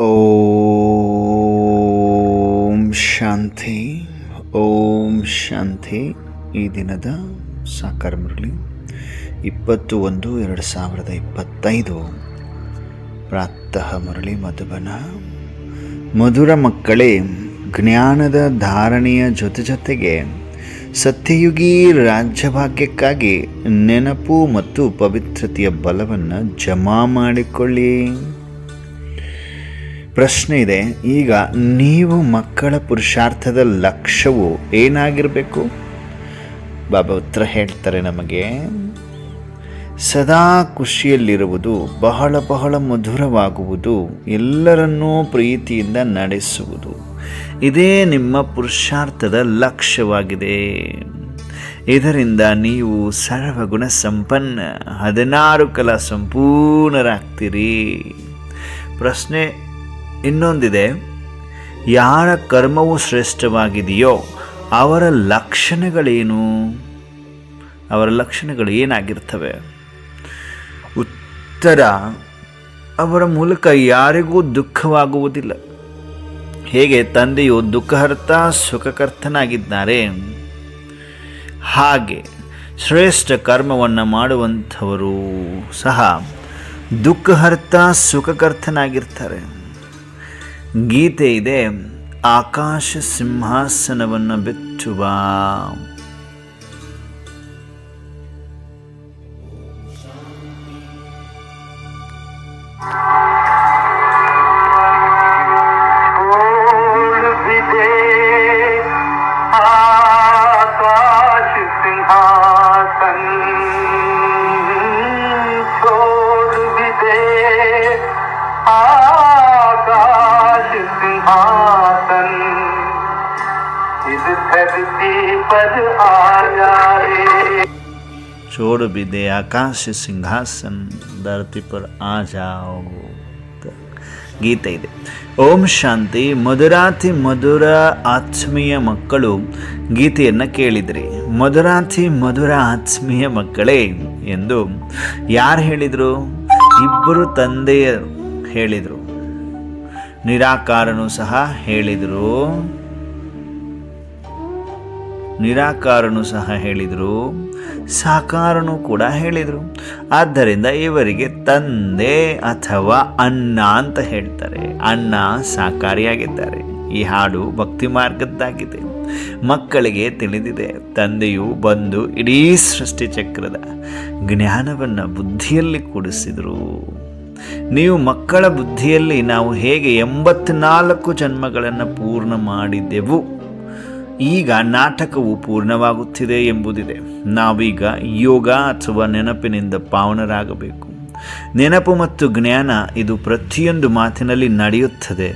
ಓಂ ಶಾಂತಿ ಓಂ ಶಾಂತಿ ಈ ದಿನದ ಸಾಕಾರ ಮುರಳಿ. ಇಪ್ಪತ್ತು ಒಂದು ಎರಡು ಸಾವಿರದ ಇಪ್ಪತ್ತೈದು. ಪ್ರಾತಃ ಮುರಳಿ ಮಧುಬನ. ಮಧುರ ಮಕ್ಕಳೇ, ಜ್ಞಾನದ ಧಾರಣೆಯ ಜೊತೆ ಜೊತೆಗೆ ಸತ್ಯಯುಗಿ ರಾಜ್ಯಭಾಗ್ಯಕ್ಕಾಗಿ ನೆನಪು ಮತ್ತು ಪವಿತ್ರತೆಯ ಬಲವನ್ನು ಜಮಾ ಮಾಡಿಕೊಳ್ಳಿ. ಪ್ರಶ್ನೆ ಇದೆ. ಈಗ ನೀವು ಮಕ್ಕಳ ಪುರುಷಾರ್ಥದ ಲಕ್ಷ್ಯವು ಏನಾಗಿರಬೇಕು? ಬಾಬಾ ಉತ್ತರ ಹೇಳ್ತಾರೆ ನಮಗೆ, ಸದಾ ಖುಷಿಯಲ್ಲಿರುವುದು, ಬಹಳ ಬಹಳ ಮಧುರವಾಗುವುದು, ಎಲ್ಲರನ್ನೂ ಪ್ರೀತಿಯಿಂದ ನಡೆಸುವುದು. ಇದೇ ನಿಮ್ಮ ಪುರುಷಾರ್ಥದ ಲಕ್ಷ್ಯವಾಗಿದೆ. ಇದರಿಂದ ನೀವು ಸರ್ವಗುಣ ಸಂಪನ್ನ, ಹದಿನಾರು ಕಲಾ ಸಂಪೂರ್ಣರಾಗ್ತೀರಿ. ಪ್ರಶ್ನೆ ಇನ್ನೊಂದಿದೆ, ಯಾರ ಕರ್ಮವು ಶ್ರೇಷ್ಠವಾಗಿದೆಯೋ ಅವರ ಲಕ್ಷಣಗಳೇನು? ಅವರ ಲಕ್ಷಣಗಳು ಏನಾಗಿರ್ತವೆ? ಉತ್ತರ, ಅವರ ಮೂಲಕ ಯಾರಿಗೂ ದುಃಖವಾಗುವುದಿಲ್ಲ. ಹೇಗೆ ತಂದೆಯು ದುಃಖಹರ್ತ, ಸುಖಕರ್ತನಾಗಿದ್ದಾರೆ? ಹಾಗೆ ಶ್ರೇಷ್ಠ ಕರ್ಮವನ್ನು ಮಾಡುವಂಥವರು ಸಹ ದುಃಖಹರ್ತ, ಸುಖಕರ್ತನಾಗಿರ್ತಾರೆ. ಗೀತೆ ಇದೆ ಆಕಾಶ ಸಿಂಹಾಸನವನ್ನು ಬೆಚ್ಚುವ. सिंहासन इस धरती पर आ जाए छोड़ भी दे आकाश सिंहासन धरती पर आ जाओ ಗೀತೆ ಇದೆ. ಓಂ ಶಾಂತಿ ಮಧುರಾತಿ ಮಧುರ ಆತ್ಮೀಯ ಮಕ್ಕಳು, ಗೀತೆಯನ್ನು ಕೇಳಿದ್ರಿ. ಮಧುರಾತಿ ಮಧುರ ಆತ್ಮೀಯ ಮಕ್ಕಳೇ ಎಂದು ಯಾರು ಹೇಳಿದರು? ಇಬ್ಬರು ತಂದೆಯರು ಹೇಳಿದರು. ನಿರಾಕಾರನು ಸಹ ಹೇಳಿದರು. ನಿರಾಕಾರನು ಸಹ ಹೇಳಿದರು. ಸಾಕಾರನು ಕೂಡ ಹೇಳಿದರು. ಆದ್ದರಿಂದ ಇವರಿಗೆ ತಂದೆ ಅಥವಾ ಅಣ್ಣ ಅಂತ ಹೇಳ್ತಾರೆ. ಅಣ್ಣ ಸಾಕಾರಿಯಾಗಿದ್ದಾರೆ. ಈ ಹಾಡು ಭಕ್ತಿ ಮಾರ್ಗದ್ದಾಗಿದೆ. ಮಕ್ಕಳಿಗೆ ತಿಳಿದಿದೆ, ತಂದೆಯು ಬಂದು ಇಡೀ ಸೃಷ್ಟಿ ಚಕ್ರದ ಜ್ಞಾನವನ್ನು ಬುದ್ಧಿಯಲ್ಲಿ ಕೂಡಿಸಿದರು. ನೀವು ಮಕ್ಕಳ ಬುದ್ಧಿಯಲ್ಲಿ ನಾವು ಹೇಗೆ ಎಂಬತ್ನಾಲ್ಕು ಜನ್ಮಗಳನ್ನು ಪೂರ್ಣ ಮಾಡಿದೆವು, ಈಗ ನಾಟಕವು ಪೂರ್ಣವಾಗುತ್ತಿದೆ ಎಂಬುದಿದೆ. ನಾವೀಗ ಯೋಗ ಅಥವಾ ನೆನಪಿನಿಂದ ಪಾವನರಾಗಬೇಕು. ನೆನಪು ಮತ್ತು ಜ್ಞಾನ ಇದು ಪ್ರತಿಯೊಂದು ಮಾತಿನಲ್ಲಿ ನಡೆಯುತ್ತದೆ.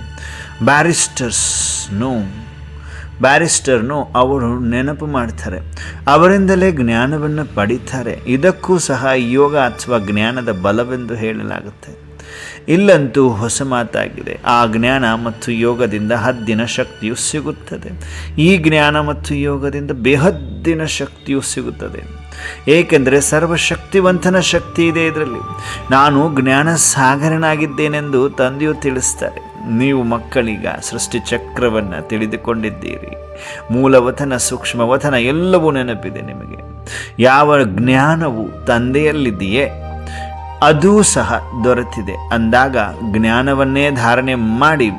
ಬ್ಯಾರಿಸ್ಟರ್ಸ್ನು ಬ್ಯಾರಿಸ್ಟರ್ನು ಅವರು ನೆನಪು ಮಾಡ್ತಾರೆ. ಅವರಿಂದಲೇ ಜ್ಞಾನವನ್ನು ಪಡಿತಾರೆ. ಇದಕ್ಕೂ ಸಹ ಯೋಗ ಅಥವಾ ಜ್ಞಾನದ ಬಲವೆಂದು ಹೇಳಲಾಗುತ್ತೆ. ಇಲ್ಲಂತೂ ಹೊಸ ಮಾತಾಗಿದೆ. ಆ ಜ್ಞಾನ ಮತ್ತು ಯೋಗದಿಂದ ಹದ್ದಿನ ಶಕ್ತಿಯು ಸಿಗುತ್ತದೆ. ಈ ಜ್ಞಾನ ಮತ್ತು ಯೋಗದಿಂದ ಬೇಹದ್ದಿನ ಶಕ್ತಿಯು ಸಿಗುತ್ತದೆ. ಏಕೆಂದರೆ ಸರ್ವಶಕ್ತಿವಂತನ ಶಕ್ತಿ ಇದೆ ಇದರಲ್ಲಿ. ನಾನು ಜ್ಞಾನ ಸಾಗರನಾಗಿದ್ದೇನೆಂದು ತಂದೆಯು ತಿಳಿಸ್ತಾರೆ. ನೀವು ಮಕ್ಕಳಿಗ ಸೃಷ್ಟಿ ಚಕ್ರವನ್ನು ತಿಳಿದುಕೊಂಡಿದ್ದೀರಿ. ಮೂಲವತನ ಸೂಕ್ಷ್ಮವತನ ಎಲ್ಲವೂ ನೆನಪಿದೆ ನಿಮಗೆ. ಯಾವ ಜ್ಞಾನವು ತಂದೆಯಲ್ಲಿದೆಯೇ, ಅದೂ ಸಹ ದೊರೆತಿದೆ. ಅಂದಾಗ ಜ್ಞಾನವನ್ನೇ ಧಾರಣೆ ಮಾಡಿ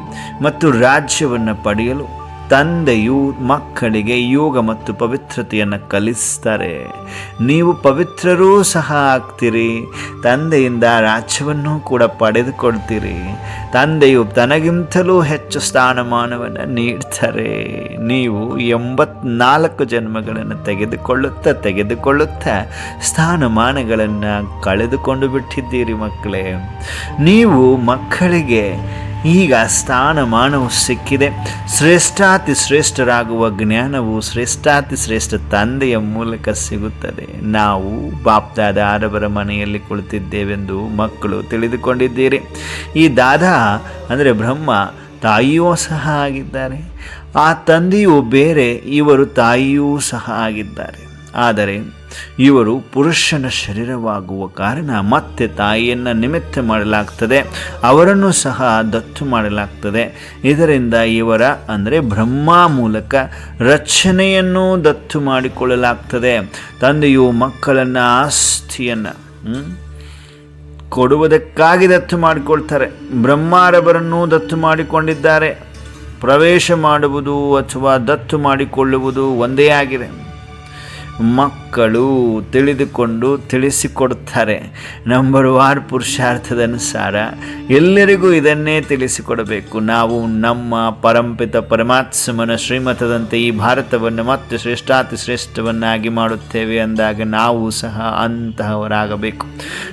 ಮತ್ತು ರಾಜ್ಯವನ್ನು ಪಡೆಯಲು ತಂದೆಯು ಮಕ್ಕಳಿಗೆ ಯೋಗ ಮತ್ತು ಪವಿತ್ರತೆಯನ್ನು ಕಲಿಸ್ತಾರೆ. ನೀವು ಪವಿತ್ರರೂ ಸಹ ಆಗ್ತೀರಿ. ತಂದೆಯಿಂದ ರಾಜ್ಯವನ್ನು ಕೂಡ ಪಡೆದುಕೊಳ್ತೀರಿ. ತಂದೆಯು ತನಗಿಂತಲೂ ಹೆಚ್ಚು ಸ್ಥಾನಮಾನವನ್ನು ನೀಡ್ತಾರೆ. ನೀವು ಎಂಬತ್ನಾಲ್ಕು ಜನ್ಮಗಳನ್ನು ತೆಗೆದುಕೊಳ್ಳುತ್ತಾ ತೆಗೆದುಕೊಳ್ಳುತ್ತಾ ಸ್ಥಾನಮಾನಗಳನ್ನು ಕಳೆದುಕೊಂಡು ಬಿಟ್ಟಿದ್ದೀರಿ ಮಕ್ಕಳೇ. ನೀವು ಮಕ್ಕಳಿಗೆ ಈಗ ಸ್ಥಾನಮಾನವು ಸಿಕ್ಕಿದೆ. ಶ್ರೇಷ್ಠಾತಿ ಶ್ರೇಷ್ಠರಾಗುವ ಜ್ಞಾನವು ಶ್ರೇಷ್ಠಾತಿ ಶ್ರೇಷ್ಠ ತಂದೆಯ ಮೂಲಕ ಸಿಗುತ್ತದೆ. ನಾವು ಬಾಪ್ದಾದ ಆರವರ ಮನೆಯಲ್ಲಿ ಕುಳಿತಿದ್ದೇವೆಂದು ಮಕ್ಕಳು ತಿಳಿದುಕೊಂಡಿದ್ದೀರಿ. ಈ ದಾದಾ ಅಂದರೆ ಬ್ರಹ್ಮ ತಾಯಿಯೂ ಸಹ ಆಗಿದ್ದಾರೆ. ಆ ತಂದೆಯು ಬೇರೆ, ಇವರು ತಾಯಿಯೂ ಸಹ ಆಗಿದ್ದಾರೆ. ಆದರೆ ಇವರು ಪುರುಷನ ಶರೀರವಾಗುವ ಕಾರಣ ಮತ್ತೆ ತಾಯಿಯನ್ನು ನಿಮಿತ್ತ ಮಾಡಲಾಗ್ತದೆ, ಅವರನ್ನು ಸಹ ದತ್ತು ಮಾಡಲಾಗ್ತದೆ. ಇದರಿಂದ ಇವರ ಅಂದರೆ ಬ್ರಹ್ಮ ಮೂಲಕ ರಚನೆಯನ್ನು ದತ್ತು ಮಾಡಿಕೊಳ್ಳಲಾಗ್ತದೆ. ತಂದೆಯು ಮಕ್ಕಳನ್ನು ಆಸ್ತಿಯನ್ನು ಕೊಡುವುದಕ್ಕಾಗಿ ದತ್ತು ಮಾಡಿಕೊಳ್ತಾರೆ. ಬ್ರಹ್ಮಾರವರನ್ನು ದತ್ತು ಮಾಡಿಕೊಂಡಿದ್ದಾರೆ. ಪ್ರವೇಶ ಮಾಡುವುದು ಅಥವಾ ದತ್ತು ಮಾಡಿಕೊಳ್ಳುವುದು ಒಂದೇ ಆಗಿದೆ. ಮಕ್ಕಳು ತಿಳಿದುಕೊಂಡು ತಿಳಿಸಿಕೊಡುತ್ತಾರೆ. ನಂಬರ್ ವಾರ್ ಪುರುಷಾರ್ಥದ ಅನುಸಾರ ಎಲ್ಲರಿಗೂ ಇದನ್ನೇ ತಿಳಿಸಿಕೊಡಬೇಕು. ನಾವು ನಮ್ಮ ಪರಂಪಿತ ಪರಮಾತ್ಮನ ಶ್ರೀಮತದಂತೆ ಈ ಭಾರತವನ್ನು ಮತ್ತೆ ಶ್ರೇಷ್ಠಾತಿ ಶ್ರೇಷ್ಠವನ್ನಾಗಿ ಮಾಡುತ್ತೇವೆ ಅಂದಾಗ ನಾವು ಸಹ ಅಂತಹವರಾಗಬೇಕು.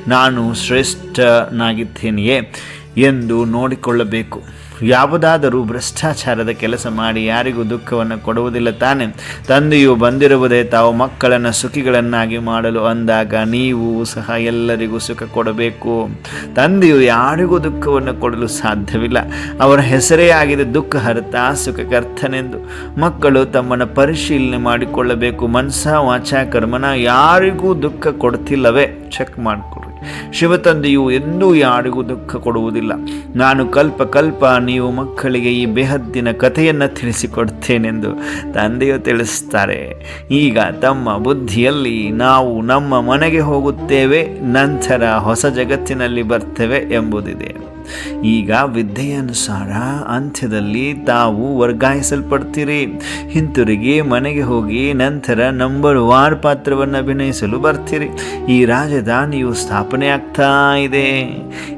ನಾನು ಶ್ರೇಷ್ಠನಾಗಿದ್ದೇನೆಯೇ ಎಂದು ನೋಡಿಕೊಳ್ಳಬೇಕು. ಯಾವುದಾದರೂ ಭ್ರಷ್ಟಾಚಾರದ ಕೆಲಸ ಮಾಡಿ ಯಾರಿಗೂ ದುಃಖವನ್ನು ಕೊಡುವುದಿಲ್ಲ ತಾನೆ. ತಂದೆಯು ಬಂದಿರುವುದೇ ತಾವು ಮಕ್ಕಳನ್ನು ಸುಖಿಗಳನ್ನಾಗಿ ಮಾಡಲು ಅಂದಾಗ ನೀವು ಸಹ ಎಲ್ಲರಿಗೂ ಸುಖ ಕೊಡಬೇಕು. ತಂದೆಯು ಯಾರಿಗೂ ದುಃಖವನ್ನು ಕೊಡಲು ಸಾಧ್ಯವಿಲ್ಲ. ಅವರ ಹೆಸರೇ ಆಗಿದೆ ದುಃಖ ಹರತ ಸುಖಕರ್ತನೆಂದು. ಮಕ್ಕಳು ತಮ್ಮನ್ನು ಪರಿಶೀಲನೆ ಮಾಡಿಕೊಳ್ಳಬೇಕು. ಮನಸ ವಾಚ ಕರ್ಮನ ಯಾರಿಗೂ ದುಃಖ ಕೊಡ್ತಿಲ್ಲವೇ? ಚೆಕ್ ಮಾಡಿಕೊಡ್ರಿ ಶಿವತಂದೆಯು ಎಂದೂ ಯಾರಿಗೂ ದುಃಖ ಕೊಡುವುದಿಲ್ಲ. ನಾನು ಕಲ್ಪ ಕಲ್ಪ ನೀವು ಮಕ್ಕಳಿಗೆ ಈ ಬೇಹದ್ದಿನ ಕಥೆಯನ್ನು ತಿಳಿಸಿಕೊಡ್ತೇನೆಂದು ತಂದೆಯು ತಿಳಿಸ್ತಾರೆ. ಈಗ ತಮ್ಮ ಬುದ್ಧಿಯಲ್ಲಿ ನಾವು ನಮ್ಮ ಮನೆಗೆ ಹೋಗುತ್ತೇವೆ, ನಂತರ ಹೊಸ ಜಗತ್ತಿನಲ್ಲಿ ಬರ್ತೇವೆ ಎಂಬುದಿದೆ. ಈಗ ವಿದ್ಯೆಯನುಸಾರ ಅಂತ್ಯದಲ್ಲಿ ತಾವು ವರ್ಗಾಯಿಸಲ್ಪಡ್ತೀರಿ. ಹಿಂತಿರುಗಿ ಮನೆಗೆ ಹೋಗಿ, ನಂತರ ನಂಬರ್ ವಾರ್ ಪಾತ್ರವನ್ನು ಅಭಿನಯಿಸಲು ಬರ್ತೀರಿ. ಈ ರಾಜಧಾನಿಯು ಸ್ಥಾಪನೆ ಆಗ್ತಾ ಇದೆ.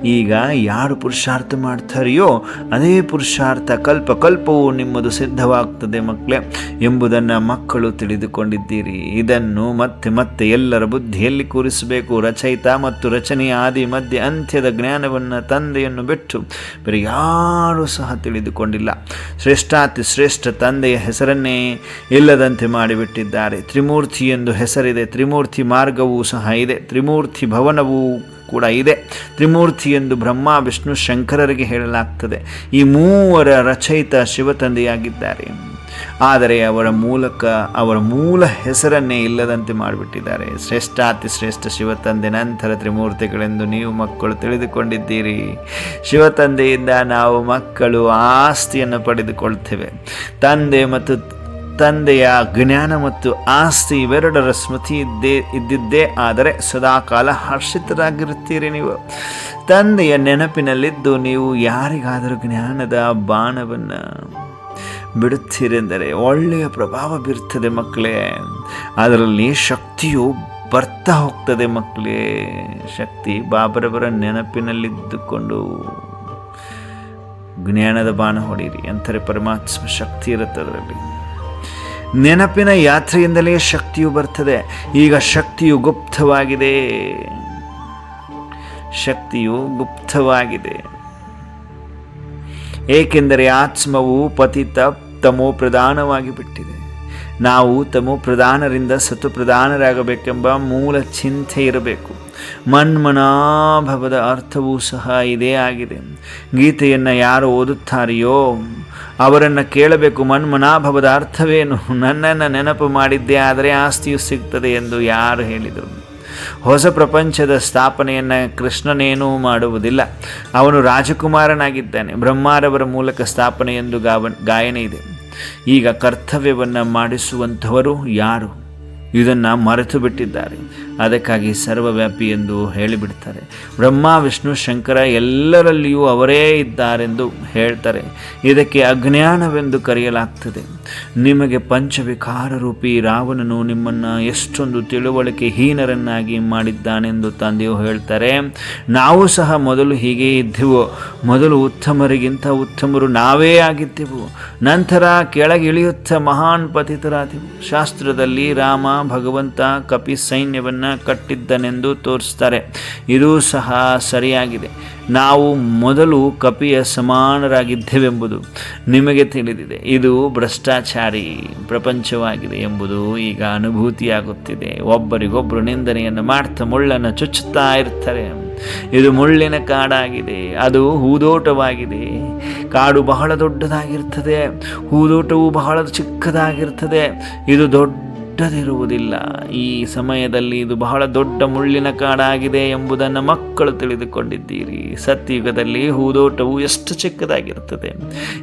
ಈಗ ಯಾರು ಪುರುಷಾರ್ಥ ಮಾಡ್ತಾರೆಯೋ, ಅದೇ ಪುರುಷಾರ್ಥ ಕಲ್ಪ ಕಲ್ಪವು ನಿಮ್ಮದು ಸಿದ್ಧವಾಗ್ತದೆ ಮಕ್ಕಳೇ ಎಂಬುದನ್ನು ಮಕ್ಕಳು ತಿಳಿದುಕೊಂಡಿದ್ದೀರಿ. ಇದನ್ನು ಮತ್ತೆ ಮತ್ತೆ ಎಲ್ಲರ ಬುದ್ಧಿಯಲ್ಲಿ ಕೂರಿಸಬೇಕು. ರಚಯಿತ ಮತ್ತು ರಚನೆಯ ಆದಿ ಮಧ್ಯ ಅಂತ್ಯದ ಜ್ಞಾನವನ್ನು ತಂದೆಯನ್ನು ಬಿಟ್ಟು ಬೇರೆ ಯಾರೂ ಸಹ ತಿಳಿದುಕೊಂಡಿಲ್ಲ. ಶ್ರೇಷ್ಠಾತಿ ಶ್ರೇಷ್ಠ ತಂದೆಯ ಹೆಸರನ್ನೇ ಇಲ್ಲದಂತೆ ಮಾಡಿಬಿಟ್ಟಿದ್ದಾರೆ. ತ್ರಿಮೂರ್ತಿ ಎಂದು ಹೆಸರಿದೆ. ತ್ರಿಮೂರ್ತಿ ಮಾರ್ಗವೂ ಸಹ ಇದೆ. ತ್ರಿಮೂರ್ತಿ ಭವನವೂ ಕೂಡ ಇದೆ. ತ್ರಿಮೂರ್ತಿ ಎಂದು ಬ್ರಹ್ಮ, ವಿಷ್ಣು, ಶಂಕರರಿಗೆ ಹೇಳಲಾಗ್ತದೆ. ಈ ಮೂವರ ರಚಯಿತ ಶಿವತಂದೆಯಾಗಿದ್ದಾರೆ. ಆದರೆ ಅವರ ಮೂಲಕ, ಅವರ ಮೂಲ ಹೆಸರನ್ನೇ ಇಲ್ಲದಂತೆ ಮಾಡಿಬಿಟ್ಟಿದ್ದಾರೆ. ಶ್ರೇಷ್ಠಾತಿ ಶ್ರೇಷ್ಠ ಶಿವತಂದೆ ನಂತರ ತ್ರಿಮೂರ್ತಿಗಳೆಂದು ನೀವು ಮಕ್ಕಳು ತಿಳಿದುಕೊಂಡಿದ್ದೀರಿ. ಶಿವತಂದೆಯಿಂದ ನಾವು ಮಕ್ಕಳು ಆಸ್ತಿಯನ್ನು ಪಡೆದುಕೊಳ್ತೇವೆ. ತಂದೆ ಮತ್ತು ತಂದೆಯ ಜ್ಞಾನ ಮತ್ತು ಆಸ್ತಿ ಇವೆರಡರ ಸ್ಮೃತಿ ಇದ್ದೇ, ಇದ್ದಿದ್ದೇ, ಆದರೆ ಸದಾಕಾಲ ಹರ್ಷಿತರಾಗಿರುತ್ತೀರಿ ನೀವು. ತಂದೆಯ ನೆನಪಿನಲ್ಲಿದ್ದು ನೀವು ಯಾರಿಗಾದರೂ ಜ್ಞಾನದ ಬಾಣವನ್ನು ಬಿಡುತ್ತೀರೆಂದರೆ ಒಳ್ಳೆಯ ಪ್ರಭಾವ ಬೀರ್ತದೆ ಮಕ್ಕಳೇ. ಅದರಲ್ಲಿ ಶಕ್ತಿಯು ಬರ್ತಾ ಹೋಗ್ತದೆ ಮಕ್ಕಳೇ. ಶಕ್ತಿ ಬಾಬರವರ ನೆನಪಿನಲ್ಲಿದ್ದುಕೊಂಡು. ಜ್ಞಾನದ ಬಾಣ ಹೊಡೀರಿ ಅಂತಾರೆ ಪರಮಾತ್ಮ ಶಕ್ತಿ ಇರುತ್ತೆ ಅದರಲ್ಲಿ. ನೆನಪಿನ ಯಾತ್ರೆಯಿಂದಲೇ ಶಕ್ತಿಯು ಬರ್ತದೆ, ಈಗ ಶಕ್ತಿಯು ಗುಪ್ತವಾಗಿದೆ. ಶಕ್ತಿಯು ಗುಪ್ತವಾಗಿದೆ. ಏಕೆಂದರೆ ಆತ್ಮವು ಪತಿತ ತಮೋ ಪ್ರಧಾನವಾಗಿ ಬಿಟ್ಟಿದೆ. ನಾವು ತಮೋ ಪ್ರಧಾನರಿಂದ ಸತು ಪ್ರಧಾನರಾಗಬೇಕೆಂಬ ಮೂಲ ಚಿಂತೆ ಇರಬೇಕು. ಮನ್ಮನಾಭವದ ಅರ್ಥವೂ ಸಹ ಇದೇ ಆಗಿದೆ. ಗೀತೆಯನ್ನು ಯಾರು ಓದುತ್ತಾರೆಯೋ ಅವರನ್ನು ಕೇಳಬೇಕು ಮನ್ಮನಾಭವದ ಅರ್ಥವೇನು? ನನ್ನನ್ನು ನೆನಪು ಮಾಡಿದ್ದೇ ಆದರೆ ಆಸ್ತಿಯು ಸಿಗ್ತದೆ ಎಂದು ಯಾರು ಹೇಳಿದರು? ಹೊಸ ಪ್ರಪಂಚದ ಸ್ಥಾಪನೆಯನ್ನು ಕೃಷ್ಣನೇನೂ ಮಾಡುವುದಿಲ್ಲ. ಅವನು ರಾಜಕುಮಾರನಾಗಿದ್ದಾನೆ. ಬ್ರಹ್ಮಾರವರ ಮೂಲಕ ಸ್ಥಾಪನೆ ಎಂದು ಗಾವ, ಗಾಯನ ಇದೆ. ಈಗ ಕರ್ತವ್ಯವನ್ನು ಮಾಡಿಸುವಂಥವರು ಯಾರು? ಇದನ್ನು ಮರೆತು ಬಿಟ್ಟಿದ್ದಾರೆ ಅದಕ್ಕಾಗಿ ಸರ್ವವ್ಯಾಪಿ ಎಂದು ಹೇಳಿಬಿಡ್ತಾರೆ. ಬ್ರಹ್ಮ, ವಿಷ್ಣು, ಶಂಕರ ಎಲ್ಲರಲ್ಲಿಯೂ ಅವರೇ ಇದ್ದಾರೆಂದು ಹೇಳ್ತಾರೆ. ಇದಕ್ಕೆ ಅಜ್ಞಾನವೆಂದು ಕರೆಯಲಾಗ್ತದೆ. ನಿಮಗೆ ಪಂಚವಿಕಾರ ರೂಪಿ ರಾವಣನು ನಿಮ್ಮನ್ನು ಎಷ್ಟೊಂದು ತಿಳುವಳಿಕೆ ಹೀನರನ್ನಾಗಿ ಮಾಡಿದ್ದಾನೆಂದು ತಂದೆಯು ಹೇಳ್ತಾರೆ. ನಾವು ಸಹ ಮೊದಲು ಹೀಗೆ ಇದ್ದೆವು. ಮೊದಲು ಉತ್ತಮರಿಗಿಂತ ಉತ್ತಮರು ನಾವೇ ಆಗಿದ್ದೆವು. ನಂತರ ಕೆಳಗೆ ಇಳಿಯುತ್ತ ಮಹಾನ್ ಪತಿತರಾದೆವು. ಶಾಸ್ತ್ರದಲ್ಲಿ ರಾಮ, ಭಗವಂತ, ಕಪಿ ಸೈನ್ಯವನ್ನು ಕಟ್ಟಿದ್ದನೆಂದು ತೋರಿಸ್ತಾರೆ. ಇದು ಸಹ ಸರಿಯಾಗಿದೆ. ನಾವು ಮೊದಲು ಕಪಿಯ ಸಮಾನರಾಗಿದ್ದೇವೆಂಬುದು ನಿಮಗೆ ತಿಳಿದಿದೆ. ಇದು ಭ್ರಷ್ಟಾಚಾರಿ ಪ್ರಪಂಚವಾಗಿದೆ ಎಂಬುದು ಈಗ ಅನುಭೂತಿಯಾಗುತ್ತಿದೆ. ಒಬ್ಬರಿಗೊಬ್ಬರು ನಿಂದನೆಯನ್ನು ಮಾಡ್ತಾ ಮುಳ್ಳನ್ನು ಚುಚ್ಚುತ್ತಾ ಇರ್ತಾರೆ. ಇದು ಮುಳ್ಳಿನ ಕಾಡಾಗಿದೆ. ಅದು ಹೂದೋಟವಾಗಿದೆ. ಕಾಡು ಬಹಳ ದೊಡ್ಡದಾಗಿರ್ತದೆ. ಹೂದೋಟವು ಬಹಳ ಚಿಕ್ಕದಾಗಿರ್ತದೆ. ಇದು ದೊಡ್ಡ ದೊಡ್ಡದಿರುವುದಿಲ್ಲ. ಈ ಸಮಯದಲ್ಲಿ ಇದು ಬಹಳ ದೊಡ್ಡ ಮುಳ್ಳಿನ ಕಾಡಾಗಿದೆ ಎಂಬುದನ್ನು ಮಕ್ಕಳು ತಿಳಿದುಕೊಂಡಿದ್ದೀರಿ. ಸತ್ಯುಗದಲ್ಲಿ ಹೂದೋಟವು ಎಷ್ಟು ಚಿಕ್ಕದಾಗಿರುತ್ತದೆ?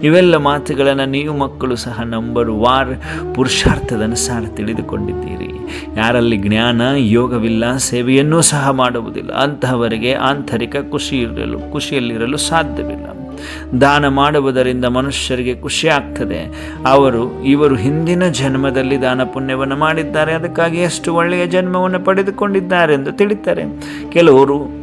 ಇವೆಲ್ಲ ಮಾತುಗಳನ್ನು ನೀವು ಮಕ್ಕಳು ಸಹ ನಂಬರ್. ವಾರ್ ಪುರುಷಾರ್ಥದ ಅನುಸಾರ ತಿಳಿದುಕೊಂಡಿದ್ದೀರಿ. ಯಾರಲ್ಲಿ ಜ್ಞಾನ, ಯೋಗವಿಲ್ಲ, ಸೇವೆಯನ್ನೂ ಸಹ ಮಾಡುವುದಿಲ್ಲ. ಅಂತಹವರಿಗೆ ಆಂತರಿಕ ಖುಷಿ ಇರಲು ಖುಷಿಯಲ್ಲಿರಲು ಸಾಧ್ಯವಿಲ್ಲ. ದಾನ ಮಾಡುವುದರಿಂದ ಮನುಷ್ಯರಿಗೆ ಖುಷಿ ಆಗ್ತದೆ. ಅವರು, ಇವರು ಹಿಂದಿನ ಜನ್ಮದಲ್ಲಿ ದಾನ ಪುಣ್ಯವನ್ನು ಮಾಡಿದ್ದಾರೆ. ಅದಕ್ಕಾಗಿ ಎಷ್ಟು ಒಳ್ಳೆಯ ಜನ್ಮವನ್ನು ಪಡೆದುಕೊಂಡಿದ್ದಾರೆ ಎಂದು ತಿಳಿತಾರೆ. ಕೆಲವರು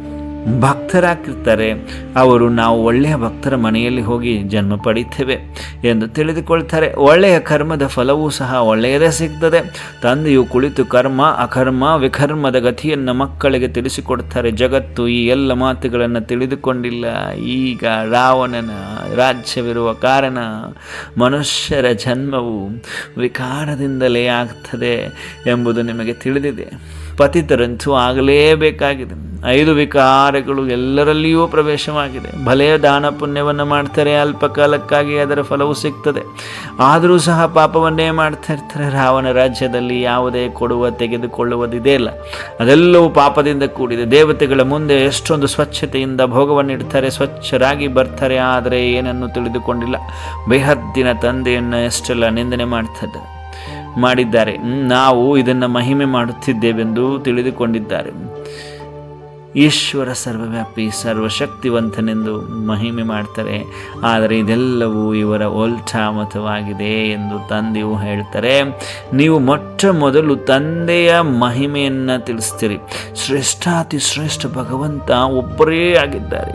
ಭಕ್ತರಾಗಿರ್ತಾರೆ. ಅವರು ನಾವು ಒಳ್ಳೆಯ ಭಕ್ತರ ಮನೆಯಲ್ಲಿ ಹೋಗಿ ಜನ್ಮ ಪಡೀತೇವೆ ಎಂದು ತಿಳಿದುಕೊಳ್ತಾರೆ. ಒಳ್ಳೆಯ ಕರ್ಮದ ಫಲವೂ ಸಹ ಒಳ್ಳೆಯದೇ ಸಿಗ್ತದೆ. ತಂದೆಯು ಕುಳಿತು ಕರ್ಮ, ಅಕರ್ಮ, ವಿಕರ್ಮದ ಗತಿಯನ್ನು ಮಕ್ಕಳಿಗೆ ತಿಳಿಸಿಕೊಡ್ತಾರೆ. ಜಗತ್ತು ಈ ಎಲ್ಲ ಮಾತುಗಳನ್ನು ತಿಳಿದುಕೊಂಡಿಲ್ಲ. ಈಗ ರಾವಣನ ರಾಜ್ಯವಿರುವ ಕಾರಣ ಮನುಷ್ಯರ ಜನ್ಮವು ವಿಕಾರದಿಂದಲೇ ಆಗ್ತದೆ ಎಂಬುದು ನಿಮಗೆ ತಿಳಿದಿದೆ. ಪತಿತರಂತೂ ಆಗಲೇಬೇಕಾಗಿದೆ. ಐದು ವಿಕಾರಗಳು ಎಲ್ಲರಲ್ಲಿಯೂ ಪ್ರವೇಶವಾಗಿದೆ. ಭಲೆಯ ದಾನ ಪುಣ್ಯವನ್ನು ಮಾಡ್ತಾರೆ ಅಲ್ಪ ಕಾಲಕ್ಕಾಗಿ ಅದರ ಫಲವು ಸಿಗ್ತದೆ. ಆದರೂ ಸಹ ಪಾಪವನ್ನೇ ಮಾಡ್ತಾ ಇರ್ತಾರೆ. ರಾವಣ ರಾಜ್ಯದಲ್ಲಿ ಯಾವುದೇ ಕೊಡುವ ತೆಗೆದುಕೊಳ್ಳುವುದಿದೆ ಇಲ್ಲ. ಅದೆಲ್ಲವೂ ಪಾಪದಿಂದ ಕೂಡಿದೆ. ದೇವತೆಗಳ ಮುಂದೆ ಎಷ್ಟೊಂದು ಸ್ವಚ್ಛತೆಯಿಂದ ಭೋಗವನ್ನು ಇಡ್ತಾರೆ, ಸ್ವಚ್ಛರಾಗಿ ಬರ್ತಾರೆ, ಆದರೆ ಏನನ್ನು ತಿಳಿದುಕೊಂಡಿಲ್ಲ. ಬೇಹದ್ದಿನ ತಂದೆಯನ್ನು ಎಷ್ಟೆಲ್ಲ ನಿಂದನೆ ಮಾಡ್ತಾರೆ ಮಾಡಿದ್ದಾರೆ. ನಾವು ಇದನ್ನು ಮಹಿಮೆ ಮಾಡುತ್ತಿದ್ದೇವೆಂದು ತಿಳಿದುಕೊಂಡಿದ್ದಾರೆ. ಈಶ್ವರ ಸರ್ವವ್ಯಾಪಿ, ಸರ್ವಶಕ್ತಿವಂತನೆಂದು ಮಹಿಮೆ ಮಾಡ್ತಾರೆ. ಆದರೆ ಇದೆಲ್ಲವೂ ಇವರ ಓಲ್ಟಾಮತವಾಗಿದೆ ಎಂದು ತಂದೆಯು ಹೇಳ್ತಾರೆ. ನೀವು ಮೊಟ್ಟ ಮೊದಲು ತಂದೆಯ ಮಹಿಮೆಯನ್ನು ತಿಳಿಸ್ತೀರಿ. ಶ್ರೇಷ್ಠಾತಿ ಶ್ರೇಷ್ಠ ಭಗವಂತ ಒಬ್ಬರೇ ಆಗಿದ್ದಾರೆ.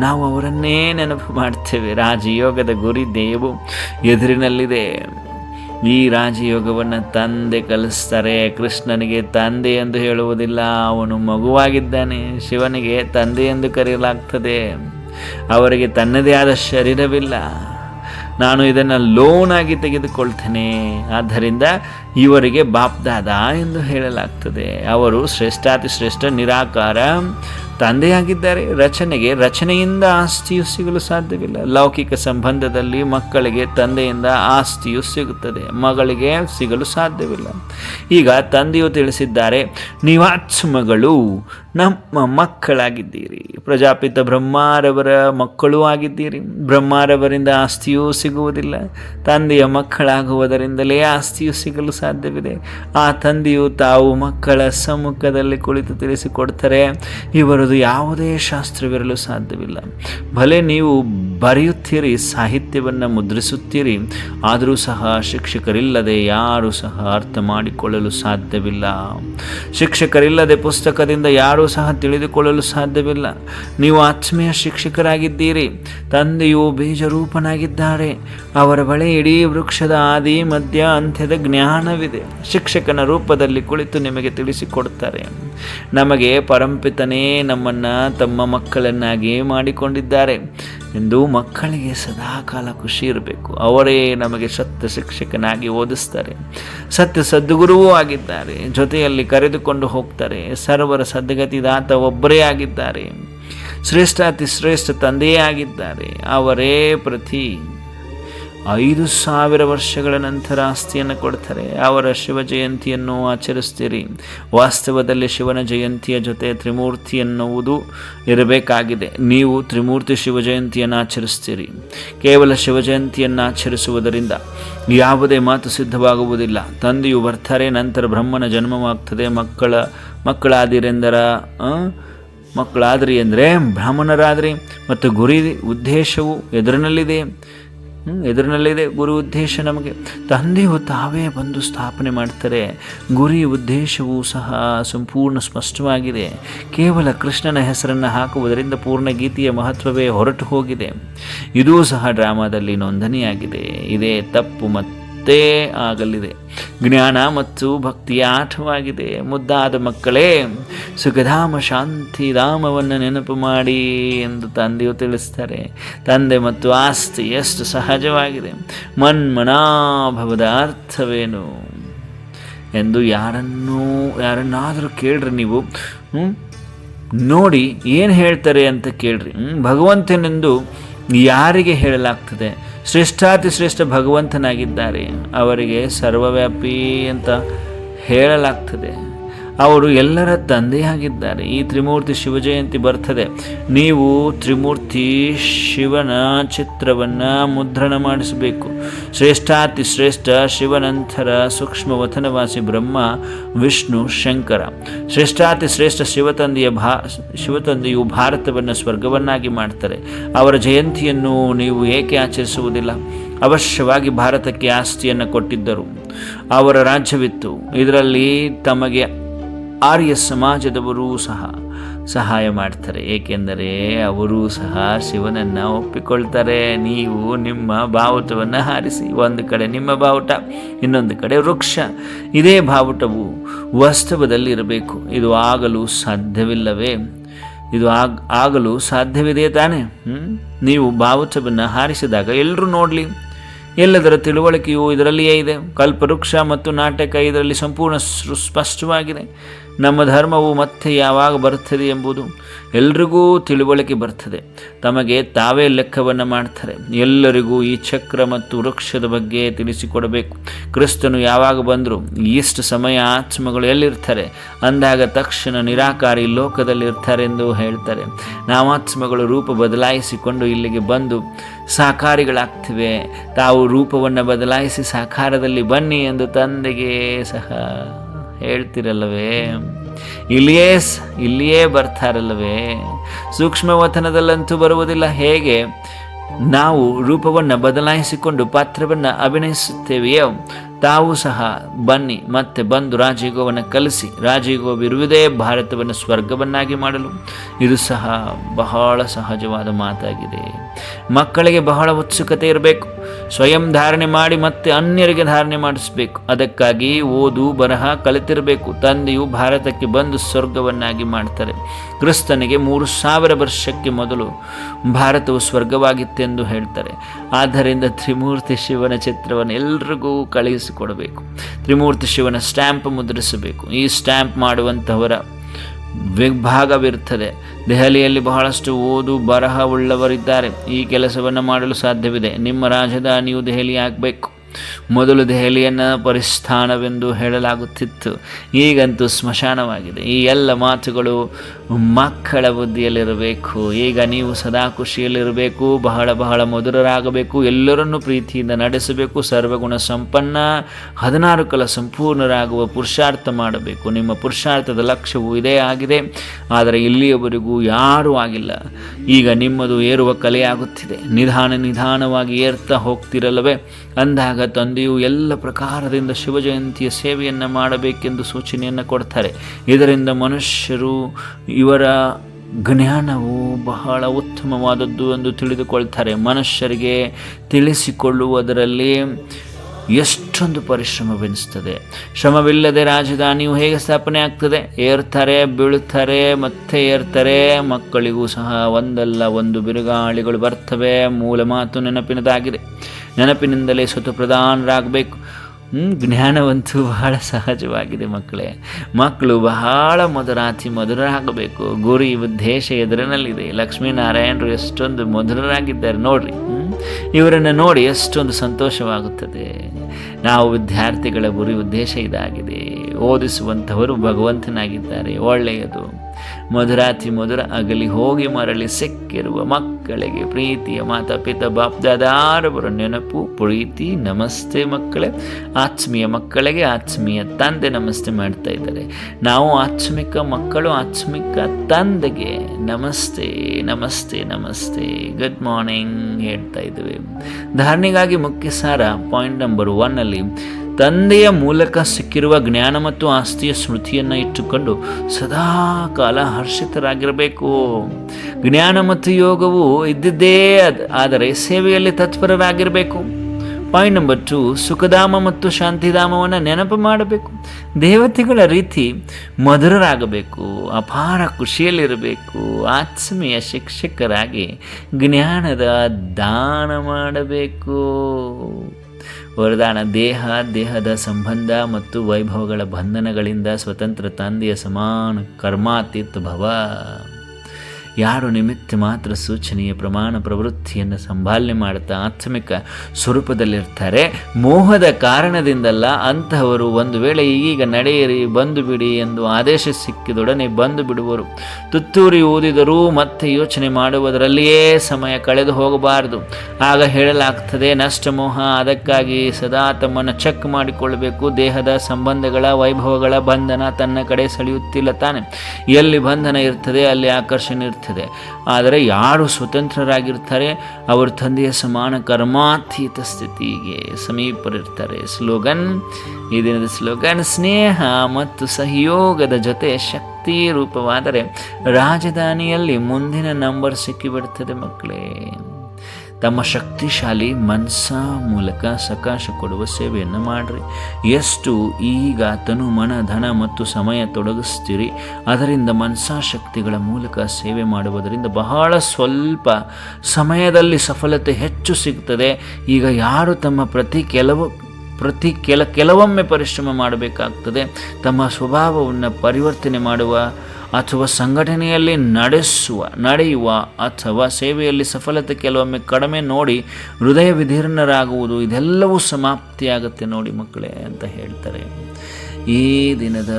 ನಾವು ಅವರನ್ನೇ ನೆನಪು ಮಾಡ್ತೇವೆ. ರಾಜಯೋಗದ ಗುರಿ ದೇವು ಎದುರಿನಲ್ಲಿದೆ. ಈ ರಾಜಯೋಗವನ್ನು ತಂದೆ ಕಲಿಸ್ತಾರೆ. ಕೃಷ್ಣನಿಗೆ ತಂದೆ ಎಂದು ಹೇಳುವುದಿಲ್ಲ. ಅವನು ಮಗುವಾಗಿದ್ದಾನೆ. ಶಿವನಿಗೆ ತಂದೆ ಎಂದು ಕರೆಯಲಾಗ್ತದೆ. ಅವರಿಗೆ ತನ್ನದೇ ಆದ ಶರೀರವಿಲ್ಲ. ನಾನು ಇದನ್ನು ಲೋನಾಗಿ ತೆಗೆದುಕೊಳ್ತೇನೆ. ಆದ್ದರಿಂದ ಇವರಿಗೆ ಬಾಪ್ದಾದ ಎಂದು ಹೇಳಲಾಗ್ತದೆ. ಅವರು ಶ್ರೇಷ್ಠಾತಿ ಶ್ರೇಷ್ಠ ನಿರಾಕಾರ. ತಂದೆಯಾಗಿದ್ದಾರೆ. ರಚನೆಗೆ, ರಚನೆಯಿಂದ ಆಸ್ತಿಯು ಸಿಗಲು ಸಾಧ್ಯವಿಲ್ಲ. ಲೌಕಿಕ ಸಂಬಂಧದಲ್ಲಿ ಮಕ್ಕಳಿಗೆ ತಂದೆಯಿಂದ ಆಸ್ತಿಯು ಸಿಗುತ್ತದೆ. ಮಗಳಿಗೆ ಸಿಗಲು ಸಾಧ್ಯವಿಲ್ಲ. ಈಗ ತಂದೆಯು ತಿಳಿಸಿದ್ದಾರೆ ನೀವಾತ್ಮಗಳು ನಮ್ಮ ಮಕ್ಕಳಾಗಿದ್ದೀರಿ. ಪ್ರಜಾಪಿತ ಬ್ರಹ್ಮಾರವರ ಮಕ್ಕಳೂ ಆಗಿದ್ದೀರಿ. ಬ್ರಹ್ಮಾರವರಿಂದ ಆಸ್ತಿಯೂ ಸಿಗುವುದಿಲ್ಲ. ತಂದೆಯ ಮಕ್ಕಳಾಗುವುದರಿಂದಲೇ ಆಸ್ತಿಯು ಸಿಗಲು ಸಾಧ್ಯವಿದೆ. ಆ ತಂದೆಯು ತಾವು ಮಕ್ಕಳ ಸಮ್ಮುಖದಲ್ಲಿ ಕುಳಿತು ತಿಳಿಸಿಕೊಡ್ತಾರೆ. ಇವರದು ಯಾವುದೇ ಶಾಸ್ತ್ರವಿರಲು ಸಾಧ್ಯವಿಲ್ಲ. ಭಲೆ ನೀವು ಬರೆಯುತ್ತೀರಿ, ಸಾಹಿತ್ಯವನ್ನು ಮುದ್ರಿಸುತ್ತೀರಿ. ಆದರೂ ಸಹ ಶಿಕ್ಷಕರಿಲ್ಲದೆ ಯಾರೂ ಸಹ ಅರ್ಥ ಮಾಡಿಕೊಳ್ಳಲು ಸಾಧ್ಯವಿಲ್ಲ. ಶಿಕ್ಷಕರಿಲ್ಲದೆ ಪುಸ್ತಕದಿಂದ ಯಾರೂ ಸಹ ತಿಳಿದುಕೊಳ್ಳಲು ಸಾಧ್ಯವಿಲ್ಲ. ನೀವು ಆತ್ಮೀಯ ಶಿಕ್ಷಕರಾಗಿದ್ದೀರಿ, ತಂದೆಯು ಬೀಜರೂಪನಾಗಿದ್ದಾರೆ, ಅವರ ಬಳಿ ಇಡೀ ವೃಕ್ಷದ ಆದಿ, ಮಧ್ಯ, ಅಂತ್ಯದ ಜ್ಞಾನವಿದೆ. ಶಿಕ್ಷಕನ ರೂಪದಲ್ಲಿ ಕುಳಿತು ನಿಮಗೆ ತಿಳಿಸಿಕೊಡುತ್ತಾರೆ. ನಮಗೆ ಪರಂಪಿತನೇ ನಮ್ಮನ್ನು ತಮ್ಮ ಮಕ್ಕಳನ್ನಾಗಿ ಮಾಡಿಕೊಂಡಿದ್ದಾರೆ. ಎಂದು ಮಕ್ಕಳಿಗೆ ಸದಾಕಾಲ ಖುಷಿ ಇರಬೇಕು. ಅವರೇ ನಮಗೆ ಸತ್ಯ ಶಿಕ್ಷಕನಾಗಿ ಓದಿಸ್ತಾರೆ. ಸತ್ಯ ಸದ್ಗುರುವೂ ಆಗಿದ್ದಾರೆ. ಜೊತೆಯಲ್ಲಿ ಕರೆದುಕೊಂಡು ಹೋಗ್ತಾರೆ. ಸರ್ವರ ಸದ್ಗತಿದಾತ ಒಬ್ಬರೇ ಆಗಿದ್ದಾರೆ. ಶ್ರೇಷ್ಠಾತಿ ಶ್ರೇಷ್ಠ ತಂದೆಯೇ ಆಗಿದ್ದಾರೆ. ಅವರೇ ಪ್ರತಿ. ಐದು ಸಾವಿರ ವರ್ಷಗಳ ನಂತರ ಆಸ್ತಿಯನ್ನು ಕೊಡ್ತಾರೆ. ಅವರ ಶಿವ ಜಯಂತಿಯನ್ನು ಆಚರಿಸ್ತೀರಿ. ವಾಸ್ತವದಲ್ಲಿ ಶಿವನ ಜಯಂತಿಯ ಜೊತೆ ತ್ರಿಮೂರ್ತಿ ಎನ್ನುವುದು ಇರಬೇಕಾಗಿದೆ. ನೀವು ತ್ರಿಮೂರ್ತಿ ಶಿವ ಜಯಂತಿಯನ್ನು ಆಚರಿಸ್ತೀರಿ. ಕೇವಲ ಶಿವ ಜಯಂತಿಯನ್ನು ಆಚರಿಸುವುದರಿಂದ ಯಾವುದೇ ಮಾತು ಸಿದ್ಧವಾಗುವುದಿಲ್ಲ. ತಂದೆಯು ಬರ್ತಾರೆ, ನಂತರ ಬ್ರಹ್ಮನ ಜನ್ಮವಾಗ್ತದೆ. ಮಕ್ಕಳ, ಮಕ್ಕಳಾದಿರೆಂದರ ಮಕ್ಕಳಾದ್ರಿ ಅಂದರೆ ಬ್ರಾಹ್ಮಣರಾದ್ರಿ. ಮತ್ತು ಗುರಿ, ಉದ್ದೇಶವು ಎದುರಿನಲ್ಲಿದೆ. ಎದುರಿನಲ್ಲಿದೆ ಗುರು ಉದ್ದೇಶ ನಮಗೆ. ತಂದೆಯು ತಾವೇ ಬಂದು ಸ್ಥಾಪನೆ ಮಾಡ್ತಾರೆ. ಗುರಿ ಉದ್ದೇಶವೂ ಸಹ ಸಂಪೂರ್ಣ ಸ್ಪಷ್ಟವಾಗಿದೆ. ಕೇವಲ ಕೃಷ್ಣನ ಹೆಸರನ್ನು ಹಾಕುವುದರಿಂದ ಪೂರ್ಣ ಗೀತೆಯ ಮಹತ್ವವೇ ಹೊರಟು ಹೋಗಿದೆ. ಇದೂ ಸಹ ಡ್ರಾಮಾದಲ್ಲಿ ನೋಂದಣಿಯಾಗಿದೆ. ಇದೇ ತಪ್ಪು ಮತ್ತೆ ಆಗಲಿದೆ. ಜ್ಞಾನ ಮತ್ತು ಭಕ್ತಿಯ ಆಟವಾಗಿದೆ. ಮುದ್ದಾದ ಮಕ್ಕಳೇ, ಸುಖಧಾಮ ಶಾಂತಿಧಾಮವನ್ನು ನೆನಪು ಮಾಡಿ ಎಂದು ತಂದೆಯು ತಿಳಿಸ್ತಾರೆ. ತಂದೆ ಮತ್ತು ಆಸ್ತಿ ಎಷ್ಟು ಸಹಜವಾಗಿದೆ. ಮನ್ಮನಾಭವದ ಅರ್ಥವೇನು ಎಂದು ಯಾರನ್ನೂ, ಯಾರನ್ನಾದರೂ ಕೇಳ್ರಿ ನೀವು. ನೋಡಿ, ಏನು ಹೇಳ್ತಾರೆ ಅಂತ ಕೇಳ್ರಿ? ಭಗವಂತನೆಂದು ಯಾರಿಗೆ ಹೇಳಲಾಗ್ತದೆ? ಶ್ರೇಷ್ಠಾತಿ ಶ್ರೇಷ್ಠ ಭಗವಂತನಾಗಿದ್ದಾರೆ. ಅವರಿಗೆ ಸರ್ವವ್ಯಾಪಿ ಅಂತ ಹೇಳಲಾಗ್ತದೆ. ಅವರು ಎಲ್ಲರ ತಂದೆಯಾಗಿದ್ದಾರೆ ಈ ತ್ರಿಮೂರ್ತಿ ಶಿವಜಯಂತಿ ಬರ್ತದೆ. ನೀವು ತ್ರಿಮೂರ್ತಿ ಶಿವನ ಚಿತ್ರವನ್ನು ಮುದ್ರಣ ಮಾಡಿಸಬೇಕು. ಶ್ರೇಷ್ಠಾತಿ ಶ್ರೇಷ್ಠ ಶಿವನಂತರ ಸೂಕ್ಷ್ಮ ವತನವಾಸಿ ಬ್ರಹ್ಮ, ವಿಷ್ಣು, ಶಂಕರ. ಶ್ರೇಷ್ಠಾತಿ ಶ್ರೇಷ್ಠ ಶಿವತಂದೆಯ ಭಾ ಶಿವತಂದೆಯು ಭಾರತವನ್ನು ಸ್ವರ್ಗವನ್ನಾಗಿ ಮಾಡ್ತಾರೆ. ಅವರ ಜಯಂತಿಯನ್ನು ನೀವು ಏಕೆ ಆಚರಿಸುವುದಿಲ್ಲ? ಅವಶ್ಯವಾಗಿ ಭಾರತಕ್ಕೆ ಆಸ್ತಿಯನ್ನು ಕೊಟ್ಟಿದ್ದರು. ಅವರ ರಾಜ್ಯವಿತ್ತು. ಇದರಲ್ಲಿ ತಮಗೆ ಆರ್ಯ ಸಮಾಜದವರೂ ಸಹ ಸಹಾಯ ಮಾಡ್ತಾರೆ. ಏಕೆಂದರೆ ಅವರೂ ಸಹ ಶಿವನನ್ನು ಒಪ್ಪಿಕೊಳ್ತಾರೆ. ನೀವು ನಿಮ್ಮ ಬಾವುಟವನ್ನು ಹಾರಿಸಿ, ಒಂದು ಕಡೆ ನಿಮ್ಮ ಬಾವುಟ, ಇನ್ನೊಂದು ಕಡೆ ವೃಕ್ಷ. ಇದೇ ಬಾವುಟವು ವಾಸ್ತವದಲ್ಲಿ ಇರಬೇಕು ಇದು ಆಗಲು ಸಾಧ್ಯವಿಲ್ಲವೇ? ಇದು ಆಗ, ಆಗಲು ಸಾಧ್ಯವಿದೆ ತಾನೇ? ನೀವು ಬಾವುಟವನ್ನು ಹಾರಿಸಿದಾಗ ಎಲ್ಲರೂ ನೋಡಲಿ. ಎಲ್ಲದರ ತಿಳುವಳಿಕೆಯು ಇದರಲ್ಲಿಯೇ ಇದೆ. ಕಲ್ಪವೃಕ್ಷ ಮತ್ತು ನಾಟಕ ಇದರಲ್ಲಿ ಸಂಪೂರ್ಣ ಸ್ಪಷ್ಟವಾಗಿದೆ. ನಮ್ಮ ಧರ್ಮವು ಮತ್ತೆ ಯಾವಾಗ ಬರ್ತದೆ ಎಂಬುದು ಎಲ್ರಿಗೂ ತಿಳುವಳಿಕೆ ಬರ್ತದೆ. ತಮಗೆ ತಾವೇ ಲೆಕ್ಕವನ್ನು ಮಾಡ್ತಾರೆ. ಎಲ್ಲರಿಗೂ ಈ ಚಕ್ರ ಮತ್ತು ವೃಕ್ಷದ ಬಗ್ಗೆ ತಿಳಿಸಿಕೊಡಬೇಕು. ಕ್ರಿಸ್ತನು ಯಾವಾಗ ಬಂದರೂ ಎಷ್ಟು ಸಮಯ ಆತ್ಮಗಳು ಎಲ್ಲಿರ್ತಾರೆ? ಅಂದಾಗ ತಕ್ಷಣ ನಿರಾಕಾರಿ ಲೋಕದಲ್ಲಿರ್ತಾರೆ ಎಂದು ಹೇಳ್ತಾರೆ. ನಾವಾತ್ಮಗಳು ರೂಪ ಬದಲಾಯಿಸಿಕೊಂಡು ಇಲ್ಲಿಗೆ ಬಂದು ಸಾಕಾರಿಗಳಾಗ್ತಿವೆ. ತಾವು ರೂಪವನ್ನು ಬದಲಾಯಿಸಿ ಸಾಕಾರದಲ್ಲಿ ಬನ್ನಿ ಎಂದು ತಂದೆಗೆ ಸಹ ಹೇಳ್ತಿರಲ್ಲವೇ? ಇಲ್ಲಿಯೇ ಇಲ್ಲಿಯೇ ಬರ್ತಾರಲ್ಲವೇ? ಸೂಕ್ಷ್ಮವತನದಲ್ಲಂತೂ ಬರುವುದಿಲ್ಲ. ಹೇಗೆ? ನಾವು ರೂಪವನ್ನು ಬದಲಾಯಿಸಿಕೊಂಡು ಪಾತ್ರವನ್ನು ಅಭಿನಯಿಸುತ್ತೇವೆಯೋ ತಾವು ಸಹ ಬನ್ನಿ, ಮತ್ತೆ ಬಂದು ರಾಜಯೋಗವನ್ನು ಕಲಿಸಿ, ರಾಜಯೋಗವಿರುವುದೇ ಭಾರತವನ್ನು ಸ್ವರ್ಗವನ್ನಾಗಿ ಮಾಡಲು. ಇದು ಸಹ ಬಹಳ ಸಹಜವಾದ ಮಾತಾಗಿದೆ. ಮಕ್ಕಳಿಗೆ ಬಹಳ ಉತ್ಸುಕತೆ ಇರಬೇಕು. ಸ್ವಯಂ ಧಾರಣೆ ಮಾಡಿ ಮತ್ತೆ ಅನ್ಯರಿಗೆ ಧಾರಣೆ ಮಾಡಿಸಬೇಕು. ಅದಕ್ಕಾಗಿ ಓದು, ಬರಹ ಕಲಿತಿರಬೇಕು. ತಂದೆಯು ಭಾರತಕ್ಕೆ ಬಂದು ಸ್ವರ್ಗವನ್ನಾಗಿ ಮಾಡ್ತಾರೆ. ಕ್ರಿಸ್ತನಿಗೆ ಮೂರು ಸಾವಿರ ವರ್ಷಕ್ಕೆ ಮೊದಲು ಭಾರತವು ಸ್ವರ್ಗವಾಗಿತ್ತೆಂದು ಹೇಳ್ತಾರೆ. ಆದ್ದರಿಂದ ತ್ರಿಮೂರ್ತಿ ಶಿವನ ಚಿತ್ರವನ್ನು ಎಲ್ರಿಗೂ ಕಳುಹಿಸಿಕೊಡಬೇಕು ತ್ರಿಮೂರ್ತಿ ಶಿವನ ಸ್ಟ್ಯಾಂಪ್ ಮುದ್ರಿಸಬೇಕು. ಈ ಸ್ಟ್ಯಾಂಪ್ ಮಾಡುವಂಥವರ ವಿಭಾಗವಿರುತ್ತದೆ. ದೆಹಲಿಯಲ್ಲಿ ಬಹಳಷ್ಟು ಓದು ಬರಹ ಉಳ್ಳವರಿದ್ದಾರೆ. ಈ ಕೆಲಸವನ್ನು ಮಾಡಲು ಸಾಧ್ಯವಿದೆ. ನಿಮ್ಮ ರಾಜಧಾನಿಯು ದೆಹಲಿ ಆಗಬೇಕು ಮೊದಲು ದೆಹಲಿಯನ್ನು ಪರಿಸ್ಥಾನವೆಂದು ಹೇಳಲಾಗುತ್ತಿತ್ತು. ಈಗಂತೂ ಸ್ಮಶಾನವಾಗಿದೆ. ಈ ಎಲ್ಲ ಮಾತುಗಳು ಮಕ್ಕಳ ಬುದ್ಧಿಯಲ್ಲಿರಬೇಕು. ಈಗ ನೀವು ಸದಾ ಖುಷಿಯಲ್ಲಿರಬೇಕು, ಬಹಳ ಬಹಳ ಮಧುರರಾಗಬೇಕು, ಎಲ್ಲರನ್ನೂ ಪ್ರೀತಿಯಿಂದ ನಡೆಸಬೇಕು, ಸರ್ವಗುಣ ಸಂಪನ್ನ, ಹದಿನಾರು ಕಲ ಸಂಪೂರ್ಣರಾಗುವ ಪುರುಷಾರ್ಥ ಮಾಡಬೇಕು. ನಿಮ್ಮ ಪುರುಷಾರ್ಥದ ಲಕ್ಷ್ಯವು ಇದೇ ಆಗಿದೆ. ಆದರೆ ಇಲ್ಲಿಯವರೆಗೂ ಯಾರೂ ಆಗಿಲ್ಲ. ಈಗ ನಿಮ್ಮದು ಏರುವ ಕಲೆಯಾಗುತ್ತಿದೆ. ನಿಧಾನ ನಿಧಾನವಾಗಿ ಏರ್ತಾ ಹೋಗ್ತಿರಲ್ಲವೇ? ಅಂದಾಗ ತಂದೆಯು ಎಲ್ಲ ಪ್ರಕಾರದಿಂದ ಶಿವಜಯಂತಿಯ ಸೇವೆಯನ್ನು ಮಾಡಬೇಕೆಂದು ಸೂಚನೆಯನ್ನು ಕೊಡ್ತಾರೆ. ಇದರಿಂದ ಮನುಷ್ಯರು ಇವರ ಜ್ಞಾನವು ಬಹಳ ಉತ್ತಮವಾದದ್ದು ಎಂದು ತಿಳಿದುಕೊಳ್ತಾರೆ. ಮನುಷ್ಯರಿಗೆ ತಿಳಿಸಿಕೊಳ್ಳುವುದರಲ್ಲಿ ಎಷ್ಟೊಂದು ಪರಿಶ್ರಮವೆನಿಸ್ತದೆ ಶ್ರಮವಿಲ್ಲದೆ ರಾಜಧಾನಿಯು ಹೇಗೆ ಸ್ಥಾಪನೆ ಆಗ್ತದೆ? ಏರ್ತಾರೆ ಬೀಳುತ್ತಾರೆ ಮತ್ತೆ ಏರ್ತಾರೆ, ಮಕ್ಕಳಿಗೂ ಸಹ ಒಂದಲ್ಲ, ಒಂದು ಬಿರುಗಾಳಿಗಳು ಬರ್ತವೆ, ಮೂಲ ಮಾತು ನೆನಪಿನದಾಗಿದೆ. ನೆನಪಿನಿಂದಲೇ ಸ್ವತಃ ಪ್ರಧಾನರಾಗಬೇಕು. ಜ್ಞಾನವಂತೂ ಬಹಳ ಸಹಜವಾಗಿದೆ ಮಕ್ಕಳೇ. ಮಕ್ಕಳು ಬಹಳ ಮಧುರಾತಿ ಮಧುರರಾಗಬೇಕು. ಗುರಿ, ಉದ್ದೇಶ ಎದುರಿನಲ್ಲಿದೆ. ಲಕ್ಷ್ಮೀನಾರಾಯಣರು ಎಷ್ಟೊಂದು ಮಧುರರಾಗಿದ್ದಾರೆ. ನೋಡ್ರಿ? ಇವರನ್ನು ನೋಡಿ ಎಷ್ಟೊಂದು ಸಂತೋಷವಾಗುತ್ತದೆ. ನಾವು ವಿದ್ಯಾರ್ಥಿಗಳ ಗುರಿ ಉದ್ದೇಶ ಇದಾಗಿದೆ. ಓದಿಸುವಂಥವರು ಭಗವಂತನಾಗಿದ್ದಾರೆ. ಒಳ್ಳೆಯದು. ಮಧುರಾತಿ ಮಧುರ ಅಗಲಿ ಹೋಗಿ ಮರಳಿ ಸಿಕ್ಕಿರುವ ಮಕ್ಕಳಿಗೆ ಪ್ರೀತಿಯ ಮಾತಾ ಪಿತ ಬಾಪ್ದಾದಾರವರ ನೆನಪು, ಪ್ರೀತಿ, ನಮಸ್ತೆ ಮಕ್ಕಳೇ. ಆತ್ಮೀಯ ಮಕ್ಕಳಿಗೆ ಆತ್ಮೀಯ ತಂದೆ ನಮಸ್ತೆ ಮಾಡ್ತಾ ಇದ್ದಾರೆ. ನಾವು ಆತ್ಮಿಕ ಮಕ್ಕಳು, ಆತ್ಮಿಕ ತಂದೆಗೆ ನಮಸ್ತೆ ನಮಸ್ತೆ ನಮಸ್ತೆ. ಗುಡ್ ಮಾರ್ನಿಂಗ್ ಹೇಳ್ತಾ ಇದ್ದೇವೆ ಧಾರಣೆಗಾಗಿ ಮುಖ್ಯ ಸಾರ ಪಾಯಿಂಟ್ ನಂಬರ್ ಒನ್ನಲ್ಲಿ ತಂದೆಯ ಮೂಲಕ ಸಿಕ್ಕಿರುವ ಜ್ಞಾನ ಮತ್ತು ಆಸ್ತಿಯ ಸ್ಮೃತಿಯನ್ನು ಇಟ್ಟುಕೊಂಡು ಸದಾ ಕಾಲ ಹರ್ಷಿತರಾಗಿರಬೇಕು. ಜ್ಞಾನ ಮತ್ತು ಯೋಗವು ಇದ್ದಿದ್ದೇ ಆದರೆ ಸೇವೆಯಲ್ಲಿ ತತ್ಪರರಾಗಿರಬೇಕು. ಪಾಯಿಂಟ್ ನಂಬರ್ ಟು, ಸುಖಧಾಮ ಮತ್ತು ಶಾಂತಿಧಾಮವನ್ನು ನೆನಪು ಮಾಡಬೇಕು. ದೇವತೆಗಳ ರೀತಿ ಮಧುರರಾಗಬೇಕು, ಅಪಾರ ಖುಷಿಯಲ್ಲಿರಬೇಕು, ಆತ್ಮೀಯ ಶಿಕ್ಷಕರಾಗಿ ಜ್ಞಾನದ ದಾನ ಮಾಡಬೇಕು. ವರದಾನ, ದೇಹ, ದೇಹದ ಸಂಬಂಧ ಮತ್ತು ವೈಭವಗಳ ಬಂಧನಗಳಿಂದ ಸ್ವತಂತ್ರ ತಂದೆಯ ಸಮಾನ ಕರ್ಮಾತೀತ ಭವ. ಯಾರು ನಿಮಿತ್ತ ಮಾತ್ರ ಸೂಚನೆಯ ಪ್ರಮಾಣ ಪ್ರವೃತ್ತಿಯನ್ನು ಸಂಭಾಲನೆ ಮಾಡುತ್ತಾ ಆತ್ಮಿಕ ಸ್ವರೂಪದಲ್ಲಿರ್ತಾರೆ? ಮೋಹದ ಕಾರಣದಿಂದಲ್ಲ ಅಂತಹವರು ಒಂದು ವೇಳೆ ಈಗೀಗ ನಡೆಯಿರಿ ಬಂದು ಬಿಡಿ ಎಂದು ಆದೇಶ ಸಿಕ್ಕಿದೊಡನೆ ಬಂದು ಬಿಡುವರು ತುತ್ತೂರಿ ಓದಿದರೂ ಮತ್ತೆ ಯೋಚನೆ ಮಾಡುವುದರಲ್ಲಿಯೇ ಸಮಯ ಕಳೆದು ಹೋಗಬಾರದು. ಆಗ ಹೇಳಲಾಗ್ತದೆ ನಷ್ಟ ಮೋಹ ಅದಕ್ಕಾಗಿ ಸದಾ ತಮ್ಮನ್ನು ಚೆಕ್ ಮಾಡಿಕೊಳ್ಳಬೇಕು. ದೇಹದ ಸಂಬಂಧಗಳ, ವೈಭವಗಳ ಬಂಧನ ತನ್ನ ಕಡೆ ಸೆಳೆಯುತ್ತಿಲ್ಲ ತಾನೆ. ಎಲ್ಲಿ ಬಂಧನ ಇರ್ತದೆ, ಅಲ್ಲಿ ಆಕರ್ಷಣೆ ಇರ್ತದೆ. ಆದರೆ ಯಾರು ಸ್ವತಂತ್ರರಾಗಿರ್ತಾರೆ? ಅವರು ತಂದೆಯ ಸಮಾನ ಕರ್ಮಾತೀತ ಸ್ಥಿತಿಗೆ ಸಮೀಪರಿರ್ತಾರೆ ಸ್ಲೋಗನ್, ಈ ದಿನದ ಸ್ಲೋಗನ್, ಸ್ನೇಹ ಮತ್ತು ಸಹಯೋಗದ ಜೊತೆ ಶಕ್ತಿ ರೂಪವಾದರೆ ರಾಜಧಾನಿಯಲ್ಲಿ ಮುಂದಿನ ನಂಬರ್ ಸಿಕ್ಕಿಬಿಡ್ತದೆ ಮಕ್ಕಳೇ. ತಮ್ಮ ಶಕ್ತಿಶಾಲಿ ಮನಸ್ಸ ಮೂಲಕ ಸಕಾಶ ಕೊಡುವ ಸೇವೆಯನ್ನು ಮಾಡಿರಿ. ಎಷ್ಟು ಈಗ ತನು ಮನ, ಧನ ಮತ್ತು ಸಮಯ ತೊಡಗಿಸ್ತೀರಿ, ಅದರಿಂದ ಮನಸಾಶಕ್ತಿಗಳ ಮೂಲಕ ಸೇವೆ ಮಾಡುವುದರಿಂದ ಬಹಳ ಸ್ವಲ್ಪ ಸಮಯದಲ್ಲಿ ಸಫಲತೆ ಹೆಚ್ಚು ಸಿಗ್ತದೆ. ಈಗ ಯಾರು ತಮ್ಮ ಪ್ರತಿ ಕೆಲವು ಪ್ರತಿ ಕೆಲ, ಕೆಲವೊಮ್ಮೆ ಪರಿಶ್ರಮ ಮಾಡಬೇಕಾಗ್ತದೆ. ತಮ್ಮ ಸ್ವಭಾವವನ್ನು ಪರಿವರ್ತನೆ ಮಾಡುವ ಅಥವಾ ಸಂಘಟನೆಯಲ್ಲಿ ನಡೆಸುವ, ನಡೆಯುವ ಅಥವಾ ಸೇವೆಯಲ್ಲಿ ಸಫಲತೆ ಕೆಲವೊಮ್ಮೆ ಕಡಿಮೆ ನೋಡಿ ಹೃದಯ ವಿಧೀರ್ಣರಾಗುವುದು ಇದೆಲ್ಲವೂ ಸಮಾಪ್ತಿಯಾಗುತ್ತೆ ನೋಡಿ ಮಕ್ಕಳೇ ಅಂತ ಹೇಳ್ತಾರೆ. ಈ ದಿನದ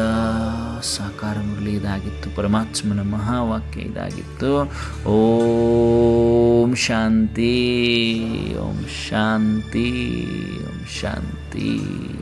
ಸಾಕಾರ ಮುರಳಿ ಇದಾಗಿತ್ತು, ಪರಮಾತ್ಮನ ಮಹಾವಾಕ್ಯ ಇದಾಗಿತ್ತು. ಓಂ ಶಾಂತಿ ಓಂ ಶಾಂತಿ ಓಂ ಶಾಂತಿ. the